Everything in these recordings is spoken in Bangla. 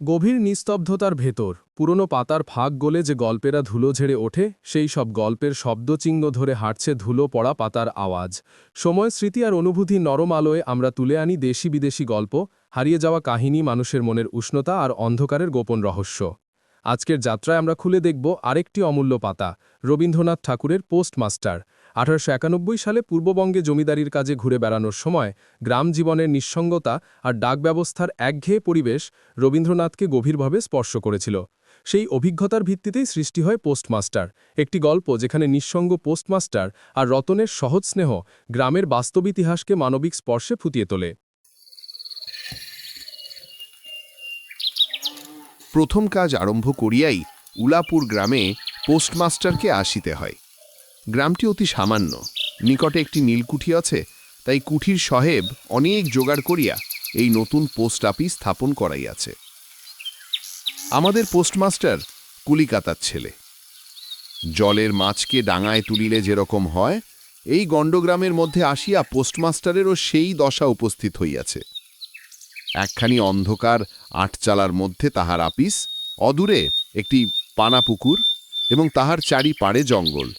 গভীর নিস্তব্ধতার ভেতর, পুরনো পাতার ফাঁক গলে যে গল্পেরা ধুলো ঝেড়ে ওঠে, সেই সব গল্পের শব্দচিহ্ন ধরে হাঁটছে ধুলো পড়া পাতার আওয়াজ। সময়, স্মৃতি আর অনুভূতি নরম আলোয় আমরা তুলে আনি দেশি বিদেশি গল্প, হারিয়ে যাওয়া কাহিনী, মানুষের মনের উষ্ণতা আর অন্ধকারের গোপন রহস্য। আজকের যাত্রায় আমরা খুলে দেখব আরেকটি অমূল্য পাতা, রবীন্দ্রনাথ ঠাকুরের পোস্টমাস্টার। আঠারোশো একানব্বই সালে পূর্ববঙ্গে জমিদারির কাজে ঘুরে বেড়ানোর সময় গ্রাম জীবনের নিঃসঙ্গতা আর ডাক ব্যবস্থার একঘেয়ে পরিবেশ রবীন্দ্রনাথকে গভীরভাবে স্পর্শ করেছিল। সেই অভিজ্ঞতার ভিত্তিতেই সৃষ্টি হয় পোস্টমাস্টার, একটি গল্প যেখানে নিঃসঙ্গ পোস্টমাস্টার আর রতনের সহজ স্নেহ গ্রামের বাস্তব ইতিহাসকে মানবিক স্পর্শে ফুটিয়ে তোলে। প্রথম কাজ আরম্ভ করিয়াই উলাপুর গ্রামে পোস্টমাস্টারকে আসিতে হয়। গ্রামটি অতি সামান্য। নিকটে একটি নীলকুঠি আছে, তাই কুঠির সহেব অনেক জোগাড় করিয়া এই নতুন পোস্ট অফিস স্থাপন করাইয়াছে। আমাদের পোস্টমাস্টার কুলিকাতার ছেলে। জলের মাছকে ডাঙায় তুলিলে যেরকম হয়, এই গণ্ডগ্রামের মধ্যে আসিয়া পোস্টমাস্টারেরও সেই দশা উপস্থিত হইয়াছে। একখানি অন্ধকার আটচালার মধ্যে তাহার আপিস অদূরে একটি পানাপুকুর এবং তাহার চারি পাড়ে জঙ্গল।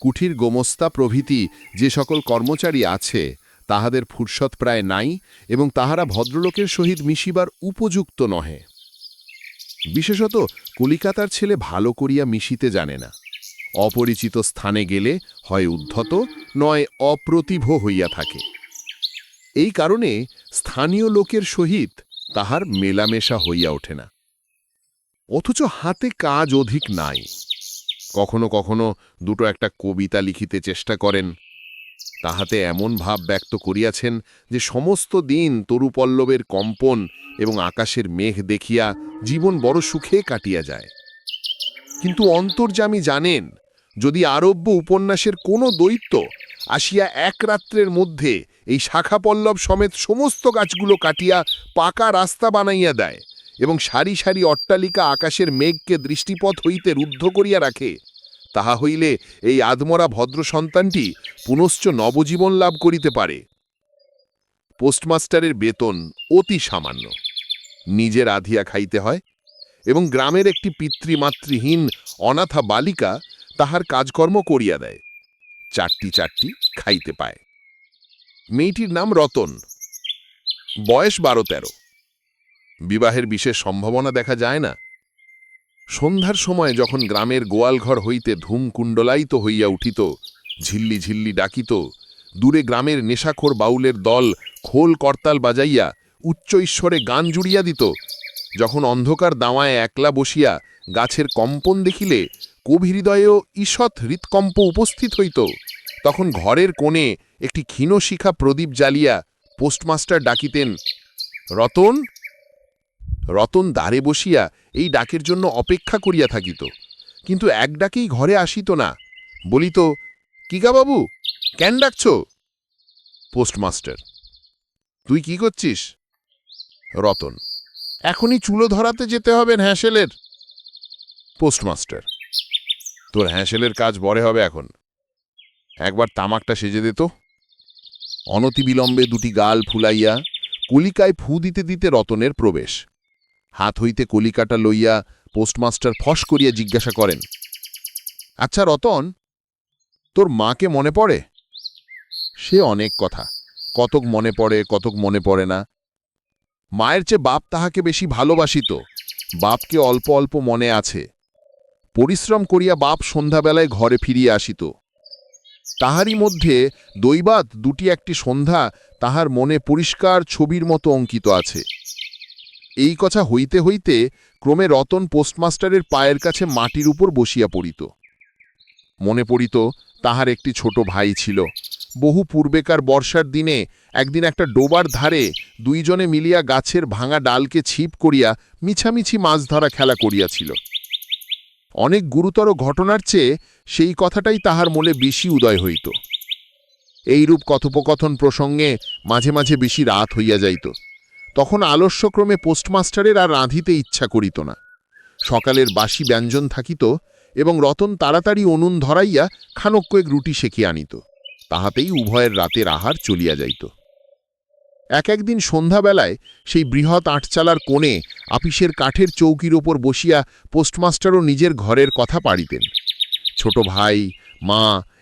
কুঠির গোমস্তা প্রভৃতি যে সকল কর্মচারী আছে, তাহাদের ফুরসত প্রায় নাই এবং তাহারা ভদ্রলোকের সহিত মিশিবার উপযুক্ত নহে। বিশেষত কলিকাতার ছেলে ভালো করিয়া মিশিতে জানে না। অপরিচিত স্থানে গেলে হয় উদ্ধত, নয় অপ্রতিভ হইয়া থাকে। এই কারণে স্থানীয় লোকের সহিত তাহার মেলামেশা হইয়া ওঠে না। অথচ হাতে কাজ অধিক নাই। কখনো কখনো দুটো একটা কবিতা লিখিতে চেষ্টা করেন। তাহাতে এমন ভাব ব্যক্ত করিয়াছেন যে সমস্ত দিন তরুপল্লবের কম্পন এবং আকাশের মেঘ দেখিয়া জীবন বড় সুখে কাটিয়া যায়। কিন্তু অন্তর্যামী জানেন, যদি আরব্য উপন্যাসের কোনো দৈত্য আসিয়া এক রাত্রের মধ্যে এই শাখা পল্লব সমেত সমস্ত গাছগুলো কাটিয়া পাকা রাস্তা বানাইয়া দেয় এবং সারি সারি অট্টালিকা আকাশের মেঘকে দৃষ্টিপথ হইতে রুদ্ধ করিয়া রাখে। তাহা হইলে এই আদমরা ভদ্র সন্তানটি পুনশ্চ নবজীবন লাভ করিতে পারে। পোস্টমাস্টারের বেতন অতি সামান্য। নিজের আধিয়া খাইতে হয় এবং গ্রামের একটি পিতৃমাতৃহীন অনাথা বালিকা তাহার কাজকর্ম করিয়া দেয়। চারটি চারটি খাইতে পায়। মেয়েটির নাম রতন। বয়স বারো তেরো। বিবাহের বিশেষ সম্ভাবনা দেখা যায় না। সন্ধ্যার সময় যখন গ্রামের গোয়ালঘর হইতে ধূম কুণ্ডলায়িত হইয়া উঠিত, ঝিল্লি ঝিল্লি ডাকিত, দূরে গ্রামের নেশাখোর বাউলের দল খোল করতাল বাজাইয়া উচ্চ ঈশ্বরে গান জুড়িয়া দিত, যখন অন্ধকার দাওয়ায় একলা বসিয়া গাছের কম্পন দেখিলে কবিহৃদয়েও ঈষৎ হৃৎকম্প উপস্থিত হইত, তখন ঘরের কোণে একটি ক্ষীণশিখা প্রদীপ জ্বালিয়া পোস্টমাস্টার ডাকিতেন, রতন রতন দ্বারে বসিয়া এই ডাকের জন্য অপেক্ষা করিয়া থাকিত, কিন্তু এক ডাকেই ঘরে আসিত না, বলিত কিগা বাবু? কেন ডাকছ? পোস্টমাস্টার। তুই কি করছিস? রতন, এখনই চুলো ধরাতে যেতে হবে হ্যাঁসেলের পোস্টমাস্টার, তোর হ্যাঁসেলের কাজ বড়ে হবে এখন। একবার তামাকটা সেজে দিত অনতিবিলম্বে দুটি গাল ফুলাইয়া কলিকায় ফু দিতে দিতে রতনের প্রবেশ। হাত হইতে কলিকাটা লইয়া পোস্টমাস্টার ফস করিয়া জিজ্ঞাসা করেন আচ্ছা রতন, তোর মাকে মনে পড়ে? সে অনেক কথা, কতক মনে পড়ে, কতক মনে পড়ে না। মায়ের চেয়ে বাপ তাহাকে বেশি ভালোবাসিত বাপকে অল্প অল্প মনে আছে। পরিশ্রম করিয়া বাপ সন্ধ্যাবেলায় ঘরে ফিরিয়া আসিত তাহারই মধ্যে দৈবাত দুটি একটি সন্ধ্যা তাহার মনে পরিষ্কার ছবির মতো অঙ্কিত আছে। এই কথা হইতে হইতে ক্রমে রতন পোস্টমাস্টারের পায়ের কাছে মাটির উপর বসিয়া পড়িত। মনে পড়িত তাহার একটি ছোট ভাই ছিল। বহু পূর্বেকার বর্ষার দিনে একদিন একটা ডোবার ধারে দুইজনে মিলিয়া গাছের ভাঙা ডালকে ছিপ করিয়া মিছামিছি মাছ ধরা খেলা করিয়াছিল। অনেক গুরুতর ঘটনার চেয়ে সেই কথাটাই তাহার মনে বেশি উদয় হইত। এইরূপ কথোপকথন প্রসঙ্গে মাঝে মাঝে বেশি রাত হইয়া যাইত। তখন আলস্যক্রমে পোস্টমাস্টারের আর রাঁধিতে ইচ্ছা করিত না। সকালের বাসি ব্যঞ্জন থাকিত এবং রতন তাড়াতাড়ি অনুন ধরাইয়া খানক কয়েক রুটি শেখিয়া আনিত। তাহাতেই উভয়ের রাতের আহার চলিয়া যাইত। এক একদিন সন্ধ্যাবেলায় সেই বৃহৎ আটচালার কোণে আপিসের কাঠের চৌকির ওপর বসিয়া পোস্টমাস্টারও নিজের ঘরের কথা পাড়িতেন। ছোট ভাই, মা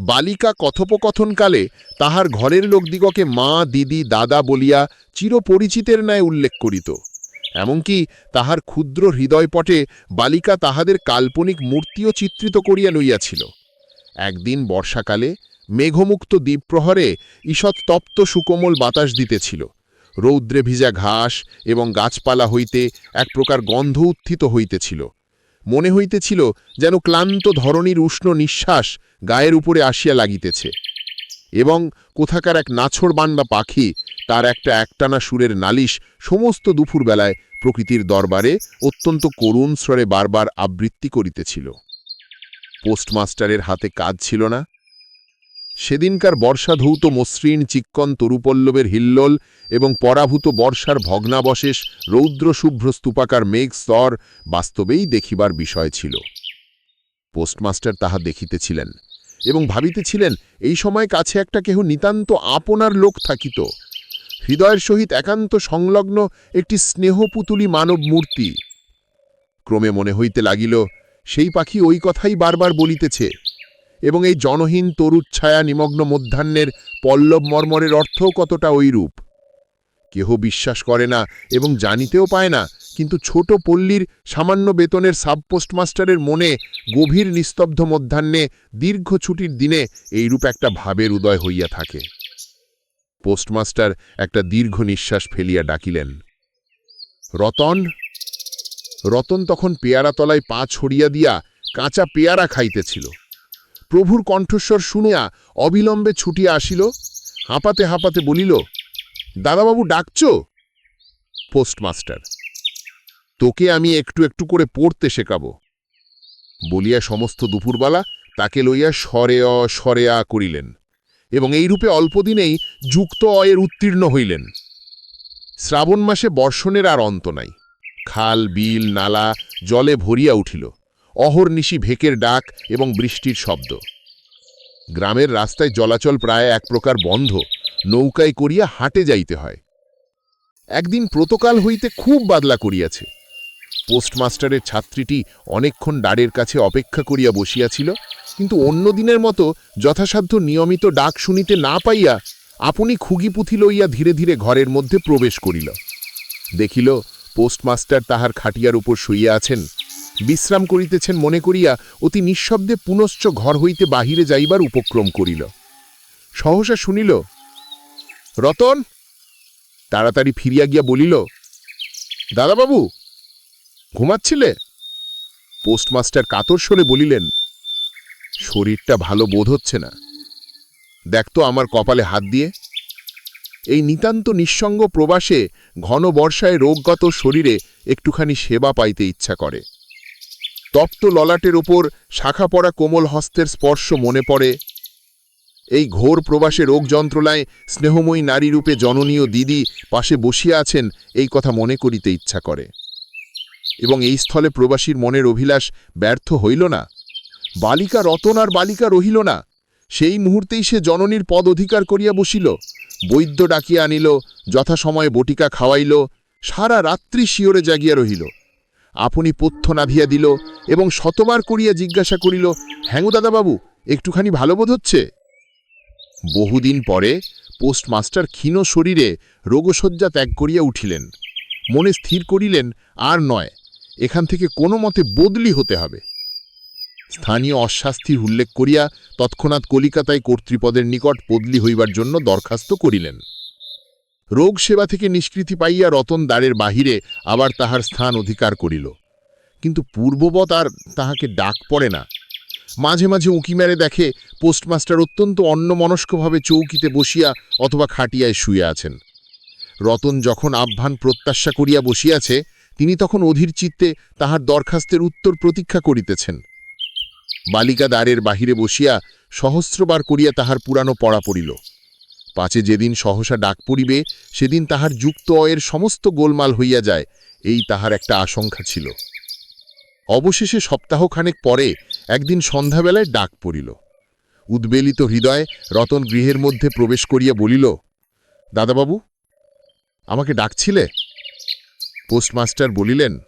বালিকা কথোপকথনকালে তাহার ঘরের লোকদিগকে মা, দিদি, দাদা বলিয়া চিরপরিচিতের ন্যায় উল্লেখ করিত। এমনকি তাহার ক্ষুদ্র হৃদয়পটে বালিকা তাহাদের কাল্পনিক মূর্তিও চিত্রিত করিয়া লইয়াছিল। একদিন বর্ষাকালে মেঘমুক্ত দ্বীপপ্রহরে ঈষৎ তপ্ত সুকোমল বাতাস দিতেছিল। রৌদ্রে ভিজা ঘাস এবং গাছপালা হইতে এক প্রকার গন্ধ উত্থিত হইতেছিল। মনে হইতেছিল যেন ক্লান্ত ধরণীর উষ্ণ নিঃশ্বাস গায়ের উপরে আসিয়া লাগিতেছে। এবং কোথাকার এক নাছড় বান্ডা পাখি, তার একটা একটানা সুরের নালিশ সমস্ত দুপুরবেলায় প্রকৃতির দরবারে অত্যন্ত করুণ স্বরে বারবার আবৃত্তি করিতেছিল। পোস্টমাস্টারের হাতে কাজ ছিল না। সেদিনকার বর্ষাধৌত মসৃণ চিক্কন তরুপল্লবের হিল্লোল এবং পরাভূত বর্ষার ভগ্নাবশেষ রৌদ্রশুভ্র স্তূপাকার মেঘ স্তর বাস্তবেই দেখিবার বিষয় ছিল। পোস্টমাস্টার তাহা দেখিতেছিলেন। এবং ভাবিতেছিলেন, এই সময় কাছে একটা কেহ নিতান্ত আপনার লোক থাকিত। হৃদয়ের সহিত একান্ত সংলগ্ন একটি স্নেহপুতুলি মানব মূর্তি। ক্রমে মনে হইতে লাগিল, সেই পাখি ওই কথাই বারবার বলিতেছে, এবং এই জনহীন তরুচ্ছায়া নিমগ্ন মধ্যাহ্নের পল্লব মর্মরের অর্থও কতটা ঐরূপ। কেহ বিশ্বাস করে না এবং জানিতেও পায় না কিন্তু ছোট পল্লীর সামান্য বেতনের সাবপোস্টমাস্টারের মনে গভীর নিস্তব্ধ মধ্যাহ্নে দীর্ঘ ছুটির দিনে এইরূপ একটা ভাবের উদয় হইয়া থাকে। পোস্টমাস্টার একটা দীর্ঘ নিঃশ্বাস ফেলিয়া ডাকিলেন, রতন রতন তখন পেয়ারাতলায় পা ছড়িয়া দিয়া কাঁচা পেয়ারা খাইতেছিল। প্রভুর কণ্ঠস্বর শুনিয়া অবিলম্বে ছুটিয়া আসিল, হাঁপাতে হাঁপাতে বলিল, দাদাবাবু ডাকছ? পোস্টমাস্টার তোকে আমি একটু একটু করে পড়তে শেখাবো। বলিয়া সমস্ত দুপুরবেলা তাকে লইয়া সরে অ সরে আ করিলেন এবং এইরূপে অল্পদিনেই যুক্ত অয়ের উত্তীর্ণ হইলেন। শ্রাবণ মাসে বর্ষণের আর অন্ত নাই। খাল, বিল, নালা, জলে ভরিয়া উঠিল। অহর্নিশি ভেকের ডাক এবং বৃষ্টির শব্দ। গ্রামের রাস্তায় চলাচল প্রায় এক প্রকার বন্ধ। নৌকায় করিয়া হাটে যাইতে হয়। একদিন প্রতকাল হইতে খুব বাদলা করিয়াছে। পোস্টমাস্টারের ছাত্রীটি অনেকক্ষণ ডাড়ের কাছে অপেক্ষা করিয়া বসিয়াছিল, কিন্তু অন্য দিনের মতো যথাসাধ্য নিয়মিত ডাক শুনিতে না পাইয়া আপনি খুগি পুঁথি লইয়া ধীরে ধীরে ঘরের মধ্যে প্রবেশ করিল। দেখিল, পোস্টমাস্টার তাহার খাটিয়ার উপর শুইয়া আছেন। বিশ্রাম করিতেছেন মনে করিয়া অতি নিঃশব্দে পুনশ্চ ঘর হইতে বাহিরে যাইবার উপক্রম করিল। সহসা শুনিল, রতন! তাড়াতাড়ি ফিরিয়া গিয়া বলিল, দাদাবাবু ঘুমাচ্ছিলে? পোস্টমাস্টার কাতর স্বরে বলিলেন, শরীরটা ভালো বোধ হচ্ছে না। দেখ তো আমার কপালে হাত দিয়ে। এই নিতান্ত নিঃসঙ্গ প্রবাসে ঘন বর্ষায় রোগগত শরীরে একটুখানি সেবা পাইতে ইচ্ছা করে। তপ্ত ললাটের ওপর শাখা পড়া কোমল হস্তের স্পর্শ মনে পড়ে। এই ঘোর প্রবাসে রোগ যন্ত্রণায় স্নেহময়ী নারীরূপে জননীয় দিদি পাশে বসিয়া আছেন, এই কথা মনে করিতে ইচ্ছা করে। এবং এই স্থলে প্রবাসীর মনের অভিলাষ ব্যর্থ হইল না। বালিকা রতন আর বালিকা রহিল না। সেই মুহূর্তেই সে জননীর পদ অধিকার করিয়া বসিল। বৈদ্য ডাকিয়া আনিল, যথাসময়ে বটিকা খাওয়াইল, সারা রাত্রি শিওরে জাগিয়া রহিল। আপনি পথ্য নাভিয়া দিল এবং শতবার করিয়া জিজ্ঞাসা করিল হ্যাঁ দাদাবাবু, একটুখানি ভালো বোধ হচ্ছে? বহুদিন পরে পোস্টমাস্টার ক্ষীণ শরীরে রোগশয্যা ত্যাগ করিয়া উঠিলেন। মনে স্থির করিলেন, আর নয় এখান থেকে কোনো মতে বদলি হতে হবে। স্থানীয় অস্বাস্থির উল্লেখ করিয়া তৎক্ষণাৎ কলিকাতায় কর্তৃপদের নিকট বদলি হইবার জন্য দরখাস্ত করিলেন। রোগ সেবা থেকে নিষ্কৃতি পাইয়া রতন দ্বারের বাহিরে আবার তাহার স্থান অধিকার করিল। কিন্তু পূর্ববৎ আর তাহাকে ডাক পড়ে না। মাঝে মাঝে উঁকি মেরে দেখে পোস্টমাস্টার অত্যন্ত অন্যমনস্কভাবে চৌকিতে বসিয়া অথবা খাটিয়ায় শুয়ে আছেন। রতন যখন আহ্বান প্রত্যাশা করিয়া বসিয়াছে তিনি তখন অধীর চিত্তে তাহার দরখাস্তের উত্তর প্রতীক্ষা করিতেছেন। বালিকা দ্বারের বাহিরে বসিয়া সহস্রবার করিয়া তাহার পুরানো পড়া পড়িল। পাছে যেদিন সহসা ডাক পড়িবে, সেদিন তাহার যুক্ত অয়ের সমস্ত গোলমাল হইয়া যায়, এই তাহার একটা আশঙ্কা ছিল। অবশেষে সপ্তাহখানেক পরে একদিন সন্ধ্যাবেলায় ডাক পড়িল। উদ্বেলিত হৃদয়ে রতন গৃহের মধ্যে প্রবেশ করিয়া বলিল, দাদাবাবু, আমাকে ডাকছিলে? পোস্টমাস্টার বলিলেন,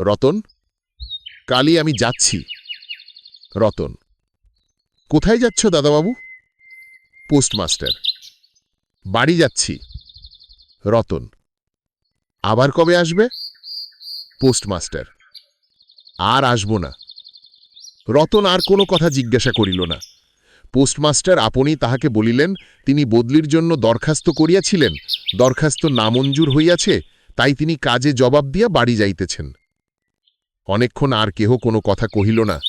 রতন, কালই আমি যাচ্ছি। রতন, কোথায় যাচ্ছ দাদাবাবু? পোস্টমাস্টার, বাড়ি যাচ্ছি। রতন, আবার কবে আসবে? পোস্টমাস্টার, আর আসব না। রতন আর কোনো কথা জিজ্ঞাসা করিল না। পোস্টমাস্টার আপনি তাহাকে বলিলেন, তিনি বদলির জন্য দরখাস্ত করিয়াছিলেন, দরখাস্ত নামঞ্জুর হইয়াছে তাই তিনি কাজে জবাব দিয়া বাড়ি যাইতেছেন। অনেকক্ষণ আর কেহ কোনো কথা কহিল না।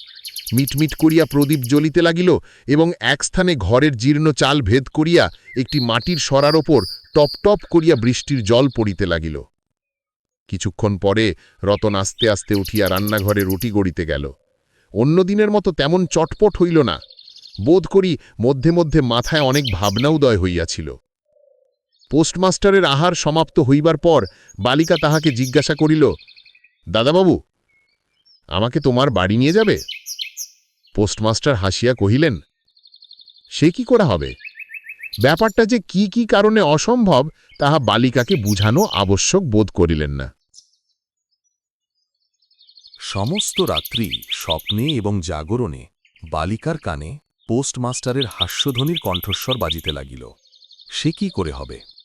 মিটমিট করিয়া প্রদীপ জ্বলিতে লাগিল এবং এক স্থানে ঘরের জীর্ণ চাল ভেদ করিয়া একটি মাটির সরার ওপর টপ টপ করিয়া বৃষ্টির জল পড়িতে লাগিল। কিছুক্ষণ পরে রতন আস্তে আস্তে উঠিয়া রান্নাঘরে রুটি গড়িতে গেল। অন্য দিনের মতো তেমন চটপট হইল না। বোধ করি মধ্যে মধ্যে মাথায় অনেক ভাবনা উদয় হইয়াছিল। পোস্টমাস্টারের আহার সমাপ্ত হইবার পর বালিকা তাহাকে জিজ্ঞাসা করিল, দাদাবাবু, আমাকে তোমার বাড়ি নিয়ে যাবে? পোস্টমাস্টার হাসিয়া কহিলেন, সে কি করা হবে? ব্যাপারটা যে কি কি কারণে অসম্ভব, তাহা বালিকাকে বুঝানো আবশ্যক বোধ করিলেন না। সমস্ত রাত্রি স্বপ্নে এবং জাগরণে বালিকার কানে পোস্টমাস্টারের হাস্যধ্বনির কণ্ঠস্বর বাজিতে লাগিল। সে কি করে হবে?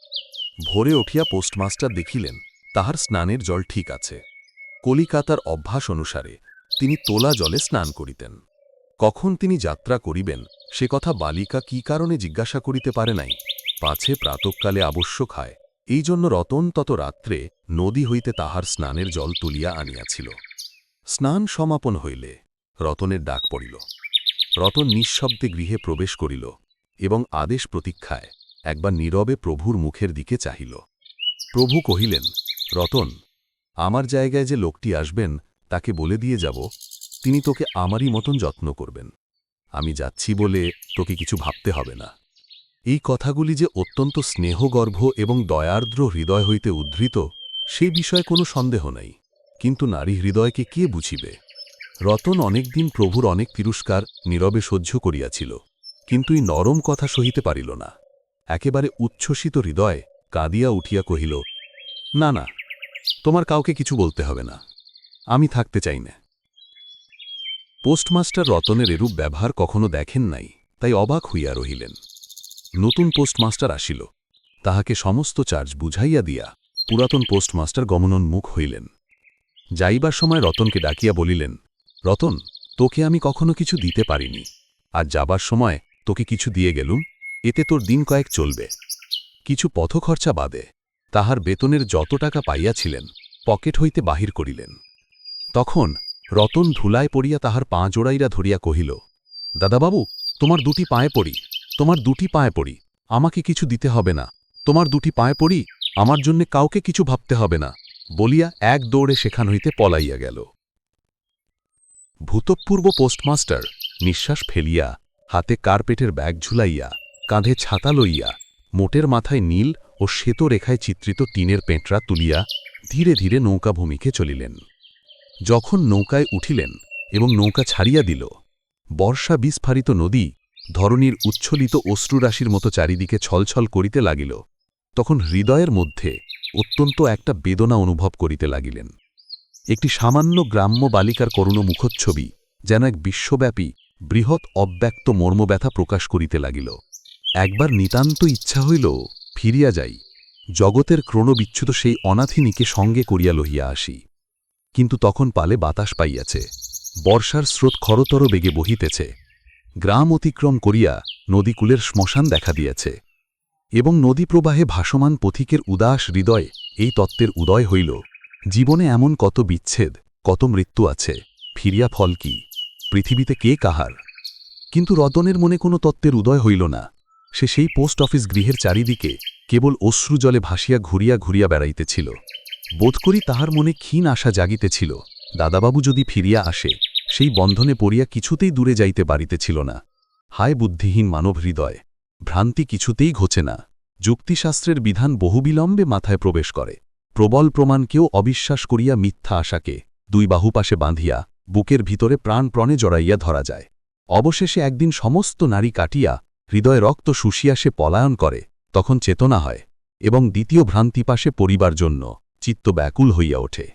ভোরে উঠিয়া পোস্টমাস্টার দেখিলেন, তাহার স্নানের জল ঠিক আছে। কলিকাতার অভ্যাস অনুসারে তিনি তোলা জলে স্নান করিতেন। কখন তিনি যাত্রা করিবেন, সে কথা বালিকা কি কারণে জিজ্ঞাসা করিতে পারে নাই। পাছে প্রাতকালে আবশ্যক হয় এই জন্য রতন তত রাত্রে নদী হইতে তাহার স্নানের জল তুলিয়া আনিয়াছিল। স্নান সমাপন হইলে রতনের ডাক পড়িল। রতন নিঃশব্দে গৃহে প্রবেশ করিল এবং আদেশ প্রতীক্ষায় একবার নীরবে প্রভুর মুখের দিকে চাহিল। প্রভু কহিলেন, রতন, আমার জায়গায় যে লোকটি আসবেন, তাকে বলে দিয়ে যাব। তিনি তোকে আমারই মতন যত্ন করবেন। আমি যাচ্ছি বলে তোকে কিছু ভাবতে হবে না। এই কথাগুলি যে অত্যন্ত স্নেহগর্ভ এবং দয়ার্দ্র হৃদয় হইতে উদ্ধৃত সেই বিষয়ে কোনো সন্দেহ নাই। কিন্তু নারী হৃদয়কে কে বুঝিবে? রতন অনেকদিন প্রভুর অনেক তিরস্কার নীরবে সহ্য করিয়াছিল, কিন্তু এই নরম কথা সহিতে পারিল না। একেবারে উচ্ছ্বসিত হৃদয় কাঁদিয়া উঠিয়া কহিল, না না, তোমার কাউকে কিছু বলতে হবে না, আমি থাকতে চাই না। পোস্টমাস্টার রতনের এরূপ ব্যবহার কখনো দেখেন নাই, তাই অবাক হইয়া রহিলেন। নতুন পোস্টমাস্টার আসিল, তাহাকে সমস্ত চার্জ বুঝাইয়া দিয়া পুরাতন পোস্টমাস্টার গমনোন্মুখ হইলেন। যাইবার সময় রতনকে ডাকিয়া বলিলেন, রতন, তোকে আমি কখনো কিছু দিতে পারিনি, আর যাবার সময় তোকে কিছু দিয়ে গেলুম এতে তোর দিন কয়েক চলবে। কিছু পথখরচা বাদে, তাহার বেতনের যত টাকা পাইয়াছিলেন, পকেট হইতে বাহির করিলেন। তখন রতন ধুলায় পড়িয়া তাহার পা জোড়াইরা ধরিয়া কহিল, দাদাবাবু, তোমার দুটি পায়ে পড়ি, তোমার দুটি পায়ে পড়ি, আমাকে কিছু দিতে হবে না। তোমার দুটি পায়ে পড়ি, আমার জন্যে কাউকে কিছু ভাবতে হবে না। বলিয়া এক দৌড়ে সেখান হইতে পলাইয়া গেল। ভূতপূর্ব পোস্টমাস্টার নিঃশ্বাস ফেলিয়া, হাতে কার্পেটের ব্যাগ ঝুলাইয়া কাঁধে ছাতা লইয়া মোটের মাথায় নীল ও শ্বেত রেখায় চিত্রিত টিনের পেঁটরা তুলিয়া ধীরে ধীরে নৌকাভূমিকে চলিলেন। যখন নৌকায় উঠিলেন এবং নৌকা ছাড়িয়া দিল, বর্ষা বিস্ফারিত নদী ধরনীর উচ্ছ্বলিত অশ্রুরাশির মতো চারিদিকে ছলছল করিতে লাগিল, তখন হৃদয়ের মধ্যে অত্যন্ত একটা বেদনা অনুভব করিতে লাগিলেন। একটি সামান্য গ্রাম্য বালিকার করুণ মুখচ্ছবি যেন এক বিশ্বব্যাপী, বৃহৎ অব্যক্ত মর্মব্যথা প্রকাশ করিতে লাগিল। একবার নিতান্ত ইচ্ছা হইল ফিরিয়া যাই, জগতের ক্রণবিচ্ছুত সেই অনাথিনীকে সঙ্গে করিয়া লহিয়া আসি। কিন্তু তখন পালে বাতাস পাইয়াছে, বর্ষার স্রোত খরতর বেগে বহিতেছে, গ্রাম অতিক্রম করিয়া নদীকূলের শ্মশান দেখা দিয়েছে, এবং নদী প্রবাহে ভাসমান পথিকের উদাস হৃদয়ে এই তত্ত্বের উদয় হইল, জীবনে এমন কত বিচ্ছেদ, কত মৃত্যু আছে, ফিরিয়া ফল কি, পৃথিবীতে কে কাহার? কিন্তু রতনের মনে কোনো তত্ত্বের উদয় হইল না। সে সেই পোস্ট অফিস গৃহের চারিদিকে কেবল অশ্রু জলে ভাসিয়া ঘুরিয়া ঘুরিয়া বেড়াইতেছিল। বোধ করি তাহার মনে ক্ষীণ আশা জাগিতেছিল, দাদাবাবু যদি ফিরিয়া আসে, সেই বন্ধনে পড়িয়া কিছুতেই দূরে যাইতে পারিতেছিল না। হায় বুদ্ধিহীন মানব হৃদয়, ভ্রান্তি কিছুতেই ঘোচে না। যুক্তিশাস্ত্রের বিধান বহুবিলম্বে মাথায় প্রবেশ করে। প্রবল প্রমাণকেও অবিশ্বাস করিয়া মিথ্যা আশাকে দুই বাহু পাশে বাঁধিয়া বুকের ভিতরে প্রাণপ্রণে জড়াইয়া ধরা যায়। অবশেষে একদিন সমস্ত নারী কাটিয়া হৃদয় রক্ত শুষিয়া সে পলায়ন করে, তখন চেতনা হয় এবং দ্বিতীয় ভ্রান্তি পাশে পরিবার জন্য চিত্ত ব্যাকুল হইয়া ওঠে।